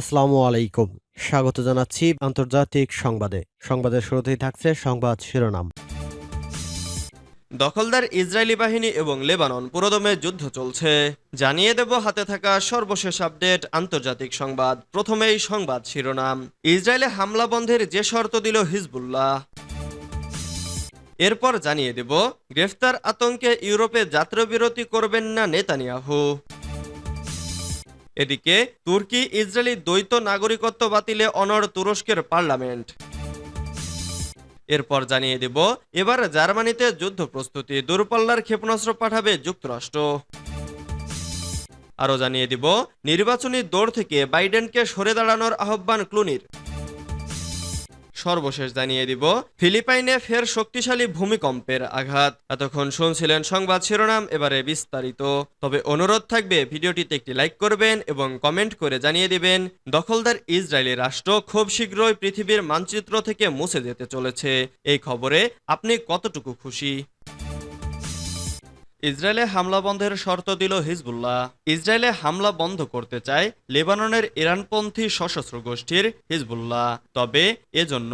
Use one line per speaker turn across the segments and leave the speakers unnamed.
আসসালামু আলাইকুম স্বাগত জানাচ্ছি আন্তর্জাতিক সংবাদে সংবাদের শুরুতেই থাকছে সংবাদ শিরোনাম
দখলদার ইসরায়েলি বাহিনী এবং লেবানন পুরোদমে যুদ্ধ চলছে জানিয়ে দেব হাতে থাকা সর্বশেষ আপডেট আন্তর্জাতিক সংবাদ প্রথমেই সংবাদ শিরোনাম ইসরায়েলে হামলা বন্ধের যে শর্ত দিল হিজবুল্লাহ এরপর জানিয়ে দেব গ্রেফতার আতঙ্কে ইউরোপে যাত্রাবিরতি করবেন না নেতানিয়াহু এদিকে তুর্কি ইসরায়েলি দ্বৈত নাগরিকত্ব বাতিলে অনর তুরস্কের পার্লামেন্ট এরপর জানিয়ে দেব এবার জার্মানিতে যুদ্ধ প্রস্তুতি দূরপাল্লার ক্ষেপণাস্ত্র পাঠাবে যুক্তরাষ্ট্র আরও জানিয়ে দিব নির্বাচনী দৌড় থেকে বাইডেনকে সরে দাঁড়ানোর আহ্বান ক্লুনির সর্বশেষ জানিয়ে দিব ফিলিপাইনে ফের শক্তিশালী ভূমিকম্পের আঘাত এতক্ষণ শুনছিলেন সংবাদ শিরোনাম এবারে বিস্তারিত তবে অনুরোধ থাকবে ভিডিওটিতে একটি লাইক করবেন এবং কমেন্ট করে জানিয়ে দিবেন দখলদার ইসরায়েলি রাষ্ট্র খুব শীঘ্রই পৃথিবীর মানচিত্র থেকে মুছে যেতে চলেছে এই খবরে আপনি কতটুকু খুশি ইসরায়েলে হামলা বন্ধের শর্ত দিল হিজবুল্লাহ ইসরায়েলে হামলা বন্ধ করতে চায় লেবাননের ইরানপন্থী সশস্ত্র গোষ্ঠীর হিজবুল্লাহ তবে এজন্য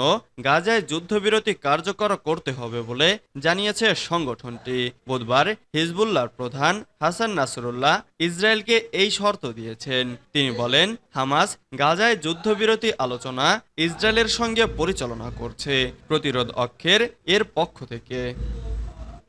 গাজায় যুদ্ধবিরতি কার্যকর করতে হবে বলে জানিয়েছে সংগঠনটি বুধবার হিজবুল্লাহর প্রধান হাসান নাসরুল্লাহ ইসরায়েলকে এই শর্ত দিয়েছেন তিনি বলেন হামাস গাজায় যুদ্ধবিরতি আলোচনা ইসরায়েলের সঙ্গে পরিচালনা করছে প্রতিরোধ অক্ষের এর পক্ষ থেকে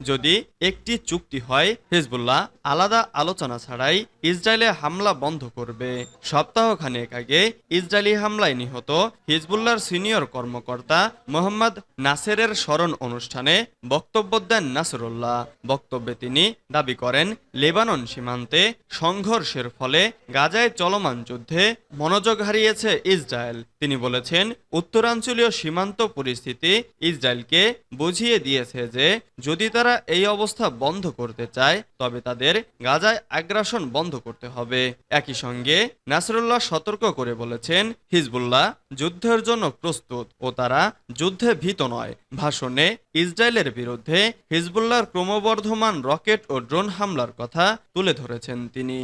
যদি একটি চুক্তি হয় হিজবুল্লাহ আলাদা আলোচনা ছাড়াই ইসরায়েলে হামলা বন্ধ করবে সপ্তাহখানেক আগে ইসরায়েলি হামলায় নিহত হিজবুল্লাহর সিনিয়র কর্মকর্তা মোহাম্মদ নাসেরের স্মরণ অনুষ্ঠানে বক্তব্য দেন নাসরুল্লাহ বক্তব্যে তিনি দাবি করেন লেবানন সীমান্তে সংঘর্ষের ফলে গাজায় চলমান যুদ্ধে মনোযোগ হারিয়েছে ইসরায়েল তিনি বলেছেন উত্তরাঞ্চলীয় সীমান্ত পরিস্থিতি ইসরায়েলকে বুঝিয়ে দিয়েছে যে যদি তারা যারা এই অবস্থা বন্ধ করতে চায় তবে তাদের গাজায় আগ্রাসন বন্ধ করতে হবে একই সঙ্গে নাসরুল্লাহ সতর্ক করে বলেছেন হিজবুল্লাহ যুদ্ধের জন্য প্রস্তুত ও তারা যুদ্ধে ভীত নয় ভাষণে ইসরায়েলের বিরুদ্ধে হিজবুল্লাহর ক্রমবর্ধমান রকেট ও ড্রোন হামলার কথা তুলে ধরেছেন তিনি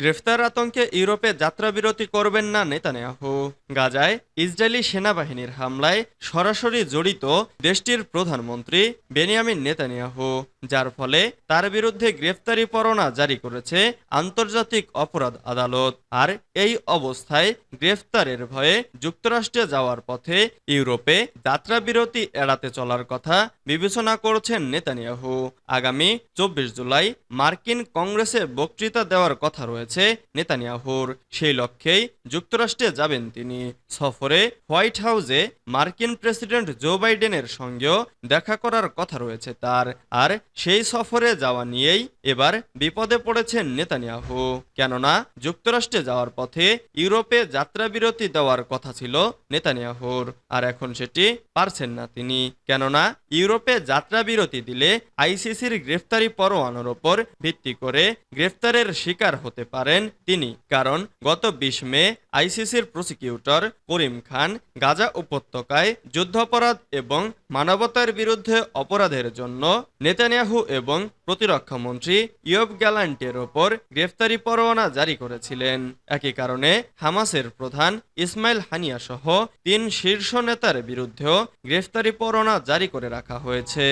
গ্রেফতার আতঙ্কে ইউরোপে যাত্রাবিরতি করবেন না নেতানিয়াহু গাজায় ইসরায়েলি সেনাবাহিনীর হামলায় সরাসরি জড়িত দেশটির প্রধানমন্ত্রী বেনিয়ামিন নেতানিয়াহু যার ফলে তার বিরুদ্ধে গ্রেফতারি পরোনা জারি করেছে আন্তর্জাতিক অপরাধ আদালত আর এই অবস্থায় গ্রেফতারের ভয়ে যুক্তরাষ্ট্রে যাওয়ার পথে ইউরোপে যাত্রাবিরতি এড়াতে চলার কথা বিবেচনা করছেন নেতানিয়াহু আগামী চব্বিশ জুলাই মার্কিন কংগ্রেসে বক্তৃতা দেওয়ার কথা রয়েছে হয়েছে নেতানিয়াহুর সেই লক্ষ্যেই যুক্তরাষ্ট্রে যাবেন তিনি সফরে হোয়াইট হাউসে মার্কিন প্রেসিডেন্ট জো বাইডেনের সঙ্গেও দেখা করার কথা রয়েছে তার আর সেই সফরে যাওয়া নিয়েই এবার বিপদে পড়েছেন নেতানিয়াহু কেননা যুক্তরাষ্ট্রে যাওয়ার পথে ইউরোপে যাত্রা বিরতি দেওয়ার কথা ছিল নেতানিয়াহুর আর এখন সেটি পারছেন না তিনি কেননা ইউরোপে যাত্রা বিরতি দিলে আইসিসির গ্রেফতারি পরোয়ানোর ওপর ভিত্তি করে গ্রেফতারের শিকার হতে পারেন তিনি কারণ গত বিশ মে আইসিসির প্রসিকিউটর করিম খান গাজা উপত্যকায় যুদ্ধাপরাধ এবং মানবতার বিরুদ্ধে অপরাধের জন্য নেতানিয়াহু এবং প্রতিরক্ষামন্ত্রী ইয়ব গ্যালান্টের ওপর গ্রেফতারি পরোয়ানা জারি করেছিলেন একই কারণে হামাসের প্রধান ইসমাইল হানিয়া সহ তিন শীর্ষ নেতার বিরুদ্ধেও গ্রেফতারি পরোয়ানা জারি করে রাখা হয়েছে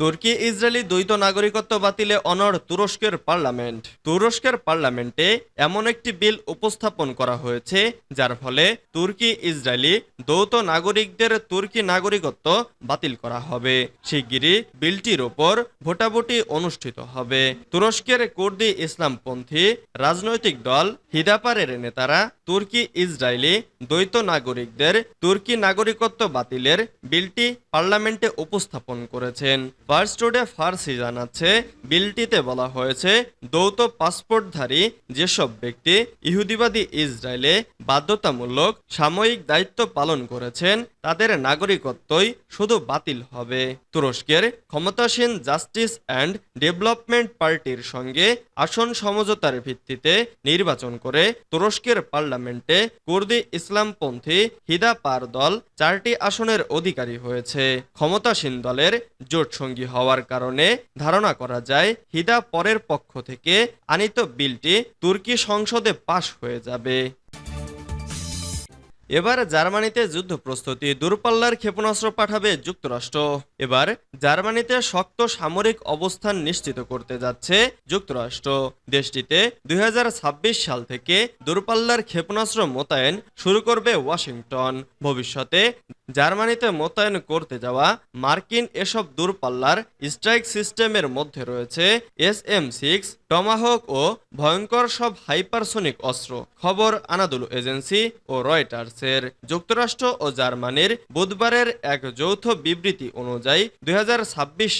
তুর্কি ইসরায়েলি দ্বৈত নাগরিকত্ব বাতিলে অনর তুরস্কের পার্লামেন্ট তুরস্কের পার্লামেন্টে এমন একটি বিল উপস্থাপন করা হয়েছে যার ফলে তুর্কি ইসরায়েলি দ্বৈত নাগরিকদের তুর্কি নাগরিকত্ব বাতিল করা হবে শিগগিরই বিলটির ওপর ভোটাভুটি অনুষ্ঠিত হবে তুরস্কের কুর্দি ইসলামপন্থী রাজনৈতিক দল হিদাপারের নেতারা তুর্কি ইসরায়েলি দ্বৈত নাগরিকদের তুর্কি নাগরিকত্ব বাতিলের বিলটি পার্লামেন্টে উপস্থাপন করেছেন ফার্স্ট রোডে ফার্সি জানাচ্ছে বিলটিতে বলা হয়েছে দ্বৈত পাসপোর্টধারী যেসব ব্যক্তি ইহুদিবাদী ইসরায়েলে বাধ্যতামূলক সাময়িক দায়িত্ব পালন করেছেন তাদের নাগরিকত্বই শুধু বাতিল হবে তুরস্কের ক্ষমতাসীন জাস্টিস অ্যান্ড ডেভেলপমেন্ট পার্টির সঙ্গে আসন সমঝোতার ভিত্তিতে নির্বাচন করে তুরস্কের পার্লামেন্টে কুর্দি ইসলামপন্থী হিদা পার দল চারটি আসনের অধিকারী হয়েছে ক্ষমতাসীন দলের জোটসঙ্গী হওয়ার কারণে ধারণা করা যায় হিদা পরের পক্ষ থেকে আনিত বিলটি তুর্কি সংসদে পাশ হয়ে যাবে এবার জার্মানিতে যুদ্ধ প্রস্তুতি দূরপাল্লার ক্ষেপণাস্ত্র পাঠাবে যুক্তরাষ্ট্র এবার জার্মানিতে শক্ত সামরিক অবস্থান নিশ্চিত করতে যাচ্ছে যুক্তরাষ্ট্র দেশটিতে দুই সাল থেকে দূরপাল্লার ক্ষেপণাস্ত্র মোতায়েন শুরু করবে ওয়াশিংটন ভবিষ্যতে জার্মানিতে মোতায়েন করতে যাওয়া মার্কিন এসব দূরপাল্লার স্ট্রাইক সিস্টেমের মধ্যে রয়েছে এস এম সিক্স টমাহক ও ভয়ঙ্কর সব হাইপারসোনিক অস্ত্র খবর আনাদুল এজেন্সি ও রয়টার্সের যুক্তরাষ্ট্র ও জার্মানির বুধবারের এক যৌথ বিবৃতি অনুযায়ী দুই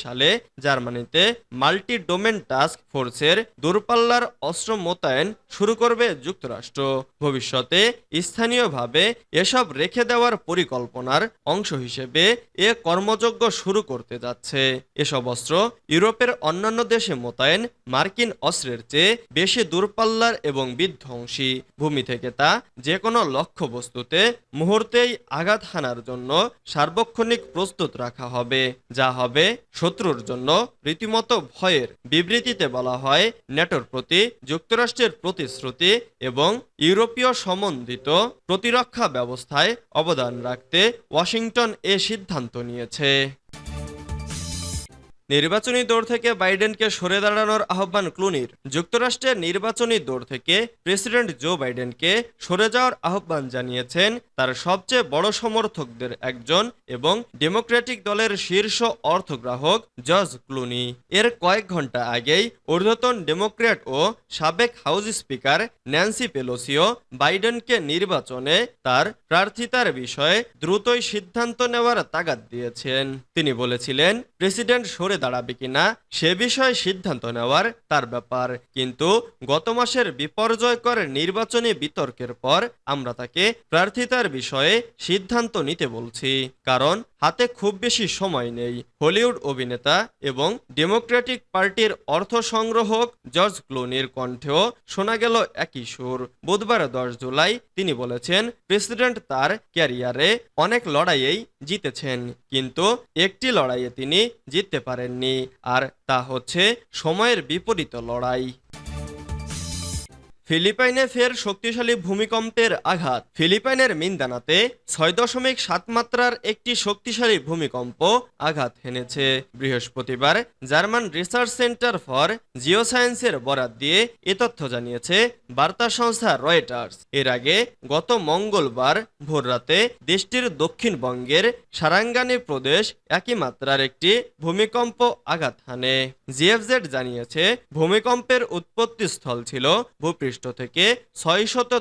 সালে জার্মানিতে মাল্টি ডোমেন টাস্ক ফোর্সের দূরপাল্লার অস্ত্র মোতায়েন শুরু করবে যুক্তরাষ্ট্র ভবিষ্যতে স্থানীয়ভাবে এসব রেখে দেওয়ার পরিকল্পনার তার অংশ হিসেবে এ কর্মযজ্ঞ শুরু করতে যাচ্ছে এসব অস্ত্র ইউরোপের অন্যান্য দেশে মোতায়েন মার্কিন অস্ত্রের চেয়ে বেশি দূরপাল্লার এবং বিধ্বংসী ভূমি থেকে তা যে কোনো লক্ষ্যবস্তুতে মুহূর্তেই আঘাত হানার জন্য সার্বক্ষণিক প্রস্তুত রাখা হবে যা হবে শত্রুর জন্য রীতিমতো ভয়ের বিবৃতিতে বলা হয় নেটোর প্রতি যুক্তরাষ্ট্রের প্রতিশ্রুতি এবং ইউরোপীয় সমন্বিত প্রতিরক্ষা ব্যবস্থায় অবদান রাখতে ওয়াশিংটন এ সিদ্ধান্ত নিয়েছে নির্বাচনী দৌড় থেকে বাইডেনকে সরে দাঁড়ানোর আহ্বান ক্লুনির যুক্তরাষ্ট্রের নির্বাচনী দৌড় থেকে প্রেসিডেন্ট জো বাইডেনকে সরে যাওয়ার আহ্বান জানিয়েছেন তার সবচেয়ে বড় সমর্থকদের একজন এবং ডেমোক্রেটিক দলের শীর্ষ অর্থগ্রাহক জজ ক্লুনি এর কয়েক ঘন্টা আগেই ঊর্ধ্বতন ডেমোক্র্যাট ও সাবেক হাউস স্পিকার ন্যান্সি পেলোসিও বাইডেনকে নির্বাচনে তার প্রার্থিতার বিষয়ে দ্রুতই সিদ্ধান্ত নেওয়ার তাগাদ দিয়েছেন তিনি বলেছিলেন প্রেসিডেন্ট সরে দাঁড়াবে কিনা সে বিষয়ে সিদ্ধান্ত নেওয়ার তার ব্যাপার কিন্তু গত মাসের বিপর্যয়কর নির্বাচনী বিতর্কের পর আমরা তাকে প্রার্থিতার বিষয়ে সিদ্ধান্ত নিতে বলছি কারণ হাতে খুব বেশি সময় নেই হলিউড অভিনেতা এবং ডেমোক্রেটিক পার্টির অর্থ সংগ্রহক জর্জ ক্লোনির কণ্ঠেও শোনা গেল একই সুর বুধবার দশ জুলাই তিনি বলেছেন প্রেসিডেন্ট তার ক্যারিয়ারে অনেক লড়াইয়েই জিতেছেন কিন্তু একটি লড়াইয়ে তিনি জিততে পারেননি আর তা হচ্ছে সময়ের বিপরীত লড়াই ফিলিপাইনে ফের শক্তিশালী ভূমিকম্পের আঘাত ফিলিপাইনের মিন্দানাতে ছয় দশমিক সাত মাত্রার একটি শক্তিশালী ভূমিকম্প আঘাত হেনেছে বৃহস্পতিবার জার্মান রিসার্চ সেন্টার ফর জিওসায়েন্সের বরাত দিয়ে এ তথ্য জানিয়েছে বার্তা সংস্থা রয়টার্স এর আগে গত মঙ্গলবার ভোররাতে দেশটির দক্ষিণবঙ্গের সারাঙ্গানি প্রদেশ একই মাত্রার একটি ভূমিকম্প আঘাত হানে জিএফজেড জানিয়েছে ভূমিকম্পের উৎপত্তিস্থল ছিল ভূপৃষ্ঠ ভূপৃষ্ঠ থেকে ছয়শত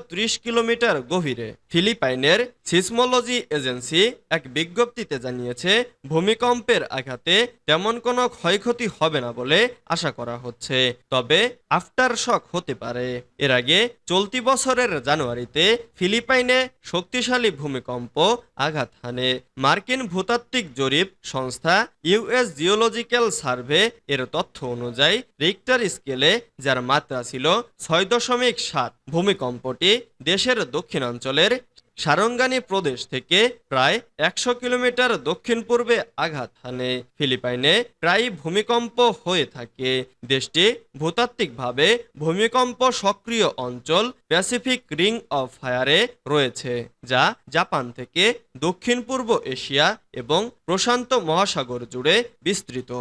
কিলোমিটার গভীরে ফিলিপাইনের সিসমোলজি এজেন্সি এক বিজ্ঞপ্তিতে জানিয়েছে ভূমিকম্পের আঘাতে তেমন কোনো ক্ষয়ক্ষতি হবে না বলে আশা করা হচ্ছে তবে আফটার শক হতে পারে এর আগে চলতি বছরের জানুয়ারিতে ফিলিপাইনে শক্তিশালী ভূমিকম্প আঘাত হানে মার্কিন ভূতাত্ত্বিক জরিপ সংস্থা ইউএস জিওলজিক্যাল সার্ভে এর তথ্য অনুযায়ী রিক্টার স্কেলে যার মাত্রা ছিল ছয় দশমিক সাত ভূমিকম্পটি দেশের দক্ষিণাঞ্চলের সারঙ্গানি প্রদেশ থেকে প্রায় একশো কিলোমিটার দক্ষিণ পূর্বে আঘাত হানে ফিলিপাইনে প্রায় ভূমিকম্প হয়ে থাকে দেশটি ভূতাত্ত্বিকভাবে ভূমিকম্প সক্রিয় অঞ্চল প্যাসিফিক রিং অফ ফায়ারে রয়েছে যা জাপান থেকে দক্ষিণ পূর্ব এশিয়া এবং প্রশান্ত মহাসাগর জুড়ে বিস্তৃত